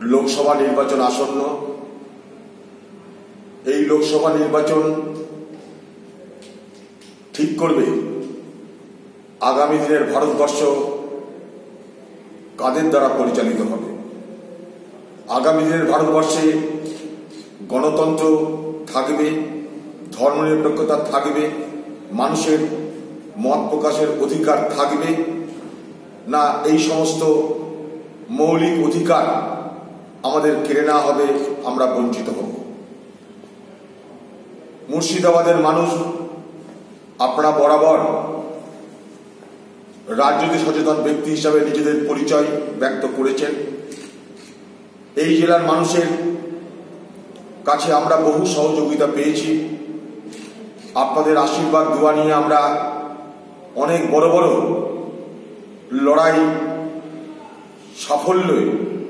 লোকসভা নির্বাচন আসন্ন। এই লোকসভা নির্বাচন ঠিক করবে আগামী দিনের ভারতবর্ষ কাদের দ্বারা পরিচালিত হবে? আগামী দিনের ভারতবর্ষে গণতন্ত্র থাকবে, ধর্মনিরপেক্ষতা থাকবে, মানুষের মত প্রকাশের অধিকার থাকবে, না এই সমস্ত মৌলিক অধিকার আমাদের কেড়ে নেওয়া হবে, আমরা বঞ্চিত হব। মুর্শিদাবাদের মানুষ আপনারা বরাবর রাজনীতি সচেতন ব্যক্তি হিসাবে নিজেদের পরিচয় ব্যক্ত করেছেন। এই জেলার মানুষের কাছে আমরা বহু সহযোগিতা পেয়েছি। আপনাদের আশীর্বাদ, দোয়া নিয়ে আমরা অনেক বড় বড় লড়াই সাফল্যে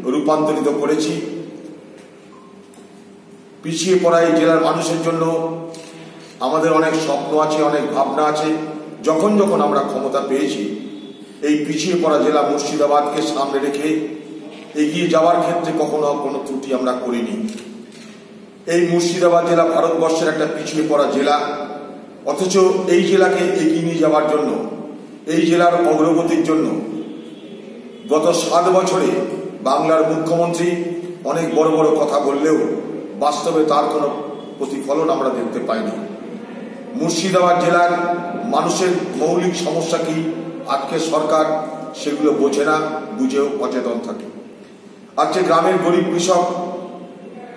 রূপান্তরিত করেছি। পিছিয়ে পড়া এই জেলার মানুষের জন্য আমাদের অনেক স্বপ্ন আছে, অনেক ভাবনা আছে। যখন যখন আমরা ক্ষমতা পেয়েছি, এই পিছিয়ে পড়া জেলা মুর্শিদাবাদকে সামনে রেখে এগিয়ে যাওয়ার ক্ষেত্রে কখনো কোনো ত্রুটি আমরা করিনি। এই মুর্শিদাবাদ জেলা ভারতবর্ষের একটা পিছিয়ে পড়া জেলা, অথচ এই জেলাকে এগিয়ে নিয়ে যাওয়ার জন্য, এই জেলার অগ্রগতির জন্য গত সাত বছরে বাংলার মুখ্যমন্ত্রী অনেক বড় বড় কথা বললেও বাস্তবে তার কোনো প্রতিফলন আমরা দেখতে পাইনি। মুর্শিদাবাদ জেলার মানুষের মৌলিক সমস্যা কি? আজকে সরকার সেগুলো বোঝে না, বুঝেও অচেতন থাকে। আজকে গ্রামের গরিব কৃষক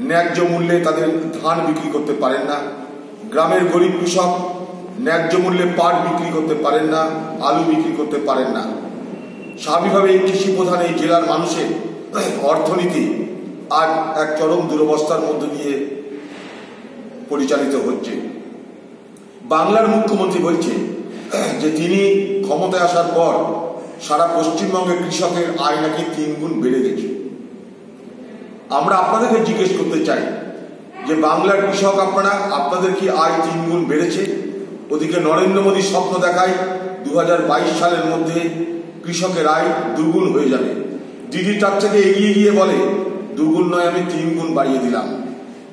ন্যায্য মূল্যে তাদের ধান বিক্রি করতে পারেন না। গ্রামের গরিব কৃষক ন্যায্য মূল্যে পাট বিক্রি করতে পারেন না, আলু বিক্রি করতে পারেন না। স্বাভাবিকভাবে এই কৃষি প্রধান এই জেলার মানুষের অর্থনীতি আজ এক চরম দুরবস্থার মধ্য দিয়ে পরিচালিত হচ্ছে। বাংলার মুখ্যমন্ত্রী বলছে যে তিনি ক্ষমতায় আসার পর সারা পশ্চিমবঙ্গের কৃষকের আয় নাকি তিন গুণ বেড়ে গেছে। আমরা আপনাদেরকে জিজ্ঞেস করতে চাই যে বাংলার কৃষক আপনারা, আপনাদের কি আয় তিন গুণ বেড়েছে? ওদিকে নরেন্দ্র মোদী স্বপ্ন দেখায় দু হাজার বাইশ সালের মধ্যে কৃষকের আয় দুগুণ হয়ে যাবে। দিদি তার থেকে এগিয়ে গিয়ে বলে, দুগুণ নয়, আমি তিন গুণ বাড়িয়ে দিলাম।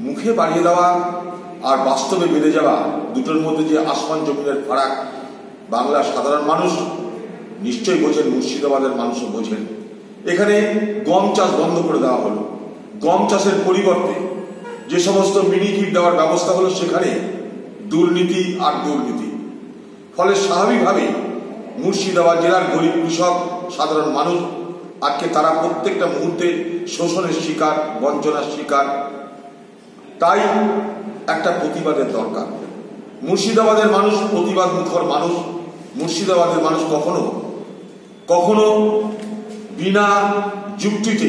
মুখে বাড়িয়ে দেওয়া আর বাস্তবে বেড়ে যাওয়া দুটোর মধ্যে যে আসমান জমিনের ফারাক, বাংলার সাধারণ মানুষ নিশ্চয়ই বোঝেন, মুর্শিদাবাদের মানুষও বোঝেন। এখানে গম চাষ বন্ধ করে দেওয়া হলো। গম চাষের পরিবর্তে যে সমস্ত মিনি কিট দেওয়ার ব্যবস্থা হলো সেখানে দুর্নীতি আর দুর্নীতি। ফলে স্বাভাবিকভাবে মুর্শিদাবাদ জেলার গরিব কৃষক, সাধারণ মানুষ আজকে তারা প্রত্যেকটা মুহূর্তে শোষণের শিকার, বঞ্চনার শিকার। তাই একটা প্রতিবাদের দরকার। মুর্শিদাবাদের মানুষ প্রতিবাদ মুখর মানুষ। মুর্শিদাবাদের মানুষ কখনো কখনো বিনা যুক্তিতে,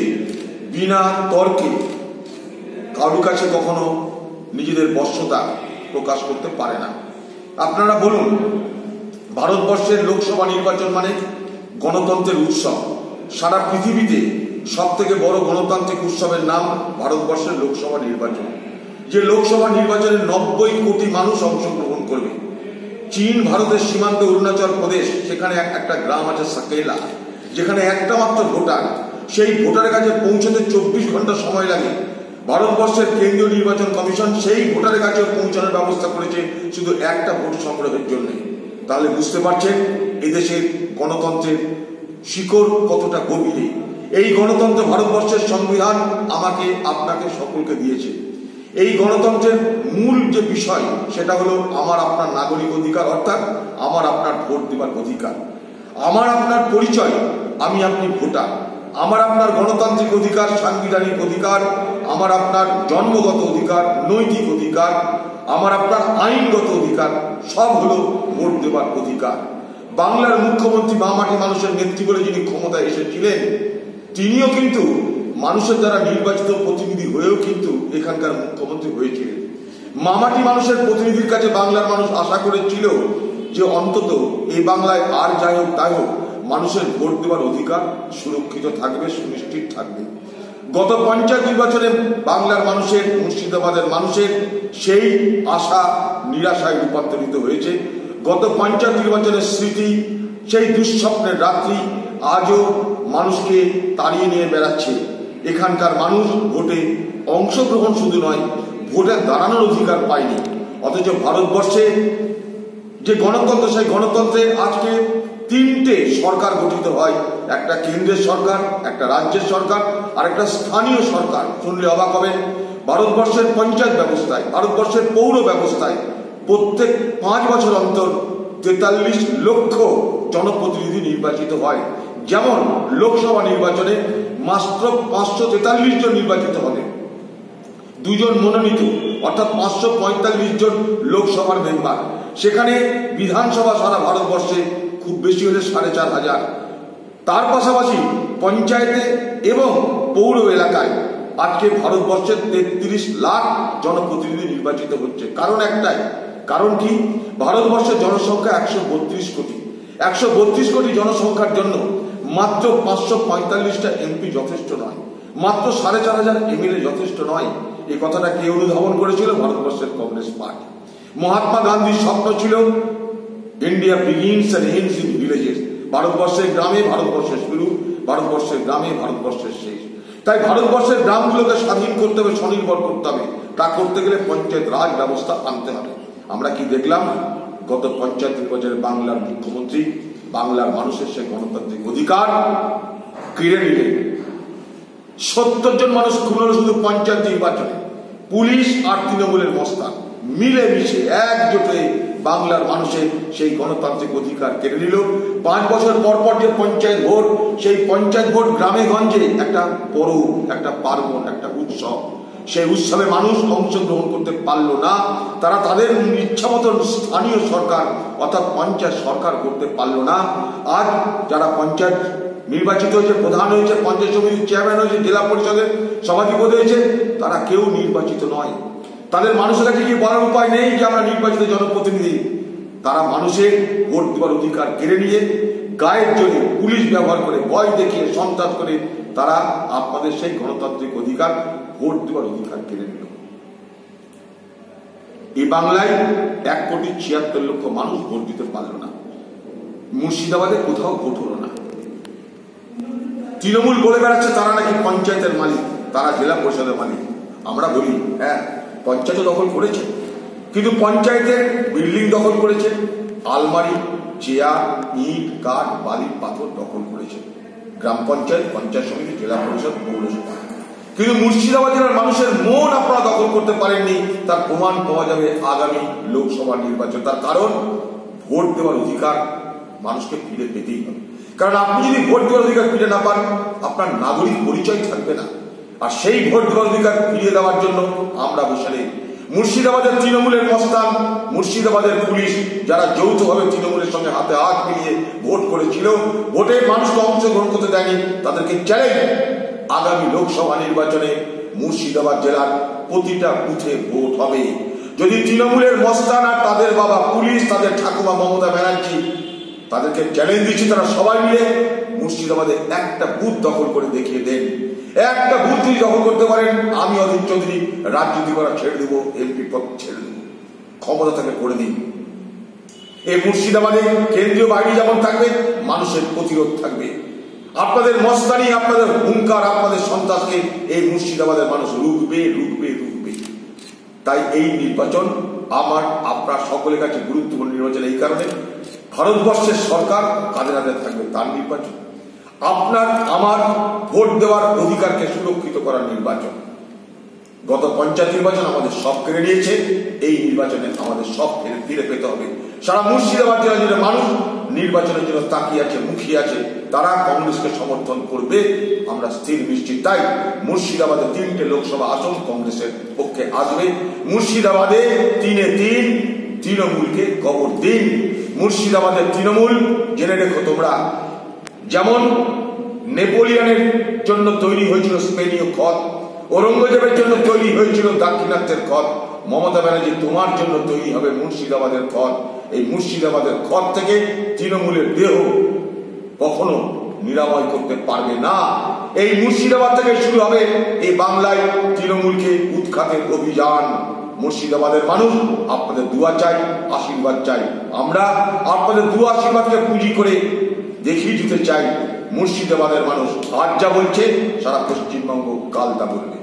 বিনা তর্কে কারও কাছে কখনো নিজেদের বর্ষতা প্রকাশ করতে পারে না। আপনারা বলুন, ভারতবর্ষের লোকসভা নির্বাচন মানে গণতন্ত্রের উৎসব। সারা পৃথিবীতে সব থেকে বড় গণতান্ত্রিক উৎসবের নাম ভারতবর্ষের লোকসভা নির্বাচন। যে লোকসভা নির্বাচনে নব্বই কোটি মানুষ অংশগ্রহণ করবে। চীন ভারতের সীমান্তে অরুণাচল প্রদেশ সেখানে একটা গ্রাম আছে সাকেলা যেখানে একটা মাত্র ভোটার। সেই ভোটারের কাছে পৌঁছতে চব্বিশ ঘণ্টা সময় লাগে। ভারতবর্ষের কেন্দ্রীয় নির্বাচন কমিশন সেই ভোটারের কাছে পৌঁছানোর ব্যবস্থা করেছে শুধু একটা ভোট সংগ্রহের জন্য। তাহলে বুঝতে পারছেন, এদেশের গণতন্ত্রের শিকড় কতটা গভীরে? এই গণতন্ত্র ভারতবর্ষের সংবিধান আমাকে, আপনাকে, সকলকে দিয়েছে। এই গণতন্ত্রের মূল যে বিষয়, সেটা হলো আমার আপনার নাগরিক অধিকার, অর্থাৎ আমার আপনার ভোট দেবার অধিকার। আমার আপনার পরিচয়, আমি আপনি ভোটার। আমার আপনার গণতান্ত্রিক অধিকার, সাংবিধানিক অধিকার, আমার আপনার জন্মগত অধিকার, নৈতিক অধিকার, আমার আপনার আইনগত অধিকার, সব হলো ভোট দেবার অধিকার। বাংলার মুখ্যমন্ত্রী মামাটি মানুষের নেত্রী বলে যিনি ক্ষমতায় এসেছিলেন, তিনিও কিন্তু মানুষের দ্বারা নির্বাচিত প্রতিনিধি হয়েও কিন্তু এখানকার মুখ্যমন্ত্রী হয়েছিলেন। মামাটি মানুষের প্রতিনিধির কাছে বাংলার মানুষ আশা করেছিল যে অন্তত এই বাংলায় আর যাই হোক তাই হোক, মানুষের ভোট দেওয়ার অধিকার সুরক্ষিত থাকবে, সুনিশ্চিত থাকবে। গত পঞ্চায়েত নির্বাচনে বাংলার মানুষের, মুর্শিদাবাদের মানুষের সেই আশা, নিরাশায় রূপান্তরিত হয়েছে। গত পঞ্চায়েত নির্বাচনের স্মৃতি, সেই দুঃস্বপ্নের রাত্রি আজও মানুষকে তাড়িয়ে নিয়ে বেড়াচ্ছে। এখানকার মানুষ ভোটে অংশগ্রহণ শুধু নয়, ভোটে দাঁড়ানোর অধিকার পায়নি। অথচ ভারতবর্ষে যে গণতন্ত্র, সেই গণতন্ত্রে আজকে তিনটে সরকার গঠিত হয়। একটা কেন্দ্রের সরকার, একটা রাজ্যের সরকার, আর একটা স্থানীয় সরকার। শুনলে অবাক হবেন, ভারতবর্ষের পঞ্চায়েত ব্যবস্থায়, ভারতবর্ষের পৌর ব্যবস্থায় প্রত্যেক পাঁচ বছর অন্তর তেতাল্লিশ লক্ষ জনপ্রতিনিধি নির্বাচিত হয়। যেমন লোকসভা নির্বাচনে মাত্র পাঁচশো তেতাল্লিশ জন নির্বাচিত হবে। দুজন মনোনীত, অর্থাৎ পাঁচশো পঁয়তাল্লিশ জন লোকসভার মেম্বার। সেখানে বিধানসভা সারা ভারতবর্ষে খুব বেশি হলে সাড়ে চার হাজার। তার পাশাপাশি পঞ্চায়েতে এবং পৌর এলাকায় আজকে ভারতবর্ষের তেত্রিশ লাখ জনপ্রতিনিধি নির্বাচিত হচ্ছে। কারণ একটাই কারণ কি? ভারতবর্ষের জনসংখ্যা একশো বত্রিশ কোটি। একশো বত্রিশ কোটি জনসংখ্যার জন্য মাত্র পাঁচশো পঁয়তাল্লিশটা এমপি যথেষ্ট নয়। মাত্র সাড়ে চার হাজার এমএলএ যথেষ্ট নয়। এই কথাটা কে অনুধাবন করেছিল? ভারতবর্ষের কংগ্রেস পার্টি। মহাত্মা গান্ধীর স্বপ্ন ছিল India begins and ends in villages. ভারতবর্ষের গ্রামে ভারতবর্ষের শুরু, ভারতবর্ষের গ্রামে ভারতবর্ষের শেষ। তাই ভারতবর্ষের গ্রামগুলোকে স্বাধীন করতে হবে, স্বনির্ভর করতে হবে। তা করতে গেলে পঞ্চায়েত রাজ ব্যবস্থা আনতে হবে। আমরা কি দেখলাম? গত পঞ্চায়েত নির্বাচনে বাংলার মুখ্যমন্ত্রী, বাংলার মানুষের সে গণতান্ত্রিক অধিকার কেড়ে নিলেন সত্তর জন মানুষ খুন শুধু পঞ্চায়েত নির্বাচনে। পুলিশ আর তৃণমূলের মস্তান মিলে মিশে একজোট বাংলার মানুষের সেই গণতান্ত্রিক অধিকার কেড়ে নিল। পাঁচ বছর পর পর যে পঞ্চায়েত ভোট, সেই পঞ্চায়েত ভোট গ্রামে গঞ্জে একটা পরব একটা পার্বণ, একটা উৎসব। সেই উৎসবে মানুষ অংশগ্রহণ করতে পারল না। তারা তাদের ইচ্ছা মতন স্থানীয় সরকার, অর্থাৎ পঞ্চায়েত সরকার করতে পারল না। আজ যারা পঞ্চায়েত নির্বাচিত হয়েছে, প্রধান হয়েছে, পঞ্চায়েত সমিতির চেয়ারম্যান হয়েছে, জেলা পরিষদের সভাধিপতি হয়েছে, তারা কেউ নির্বাচিত নয়। তাদের মানুষের কাছে গিয়ে বলার উপায় নেই যে আমরা নির্বাচিত জনপ্রতিনিধি। তারা মানুষের ভোট দেওয়ার অধিকার কেড়ে নিয়ে গায়ের জন্য পুলিশ ব্যবহার করে ভয় দেখিয়ে সন্ত্রাস করে তারা আপনাদের সেই গণতান্ত্রিক অধিকার, ভোট দেওয়ার অধিকার কেড়ে নিল। এই বাংলায় এক কোটি ছিয়াত্তর লক্ষ মানুষ ভোট দিতে পারল না। মুর্শিদাবাদে কোথাও ভোট হলো না। তৃণমূল বলে বেড়াচ্ছে তারা নাকি পঞ্চায়েতের মালিক, তারা জেলা পরিষদের মালিক। আমরা বলি হ্যাঁ পঞ্চায়েত দখল করেছে। কিন্তু পঞ্চায়েতের বিল্ডিং দখল করেছে, আলমারি চেয়ার ইট, কাঠ, বালি, পাথর দখল করেছে। গ্রাম পঞ্চায়েত পঞ্চায়েত সমিতি, জেলা পরিষদ, পৌরসভা। কিন্তু মুর্শিদাবাদ জেলার মানুষের মন আপনারা দখল করতে পারেননি, তার প্রমাণ পাওয়া যাবে আগামী লোকসভা নির্বাচন। তার কারণ, ভোট দেওয়ার অধিকার মানুষকে ফিরে পেতেই হবে। কারণ আপনি যদি ভোট দেওয়ার অধিকার ফিরে না পান, আপনার নাগরিক পরিচয় থাকবে না। আর সেই ভোট দেওয়ার অধিকার ফিরিয়ে দেওয়ার জন্য আমরা বসে মুর্শিদাবাদের তৃণমূলের মস্তান মুর্শিদাবাদের পুলিশ যারা যৌথভাবে তৃণমূলের সঙ্গে হাতে হাত মিলিয়ে ভোট করেছিল, ভোটে মানুষকে অংশগ্রহণ করতে দেয়নি, তাদেরকে চ্যালেঞ্জ আগামী লোকসভা নির্বাচনে মুর্শিদাবাদ জেলার প্রতিটা বুথে ভোট হবে। যদি তৃণমূলের মস্তান আর তাদের বাবা পুলিশ, তাদের ঠাকুমা মমতা ব্যানার্জি তাদেরকে চ্যালেঞ্জ দিচ্ছি তারা সবাই মিলে মুর্শিদাবাদে একটা বুথ দখল করে দেখিয়ে দেন। একটা বুথ যদি দখল করতে পারেন, আমি অধীর চৌধুরী রাজনীতি করা ছেড়ে দেবো এমপি পদ ছেড়ে দেবো। ক্ষমতা থেকে করে দিন। এই মুর্শিদাবাদে কেন্দ্রীয় বাহিনী যেমন থাকবে, মানুষের প্রতিরোধ থাকবে। আপনাদের মস্তানি, আপনাদের হুঙ্কার, আপনাদের সন্ত্রাসকে এই মুর্শিদাবাদের মানুষ রুখবে রুখবে রুখবে। তাই এই নির্বাচন আমার, আপনার সকলের কাছে গুরুত্বপূর্ণ নির্বাচন এই কারণে। ভারতবর্ষের সরকার কাদের হাতে থাকবে? তার নির্বাচন। আপনার, আমার ভোট দেওয়ার অধিকারকে সুরক্ষিত করার নির্বাচন। গত পঞ্চায়েত নির্বাচন আমাদের সব কেড়ে নিয়েছে, এই নির্বাচনে আমাদের সব ফিরে ফিরে পেতে হবে। সারা মুর্শিদাবাদ জেলা জুড়ে মানুষ, নির্বাচনের জন্য তাকিয়ে আছে, মুখিয়ে আছে, তারা কংগ্রেসকে সমর্থন করবে। আমরা স্থির নিশ্চিত তাই মুর্শিদাবাদে তিনটে লোকসভা আসন কংগ্রেসের পক্ষে আসবে। মুর্শিদাবাদে তিনে তিন, তৃণমূলকে কবর দিন। মুর্শিদাবাদের তৃণমূল, জেনে রেখো তোমরা যেমন নেপোলিয়নের জন্য তৈরি হয়েছিল স্পেনীয় খত, ঔরঙ্গজেবের জন্য তৈরি হয়েছিল দাক্ষিণাত্যের খত, মমতা ব্যানার্জি তোমার জন্য তৈরি হবে মুর্শিদাবাদের খত। এই মুর্শিদাবাদের খত থেকে তৃণমূলের দেহ কখনো নিরাময় করতে পারবে না। এই মুর্শিদাবাদ থেকে শুরু হবে এই বাংলায় তৃণমূলকে উৎখাতের অভিযান। মুর্শিদাবাদের মানুষ আপনাদের দুয়া চাই, আশীর্বাদ চাই। আমরা আপনাদের দু আশীর্বাদকে পুঁজি করে দেখিয়ে দিতে চাই মুর্শিদাবাদের মানুষ। আজ যা বলছে সারা পশ্চিমবঙ্গ কাল তা বলবে।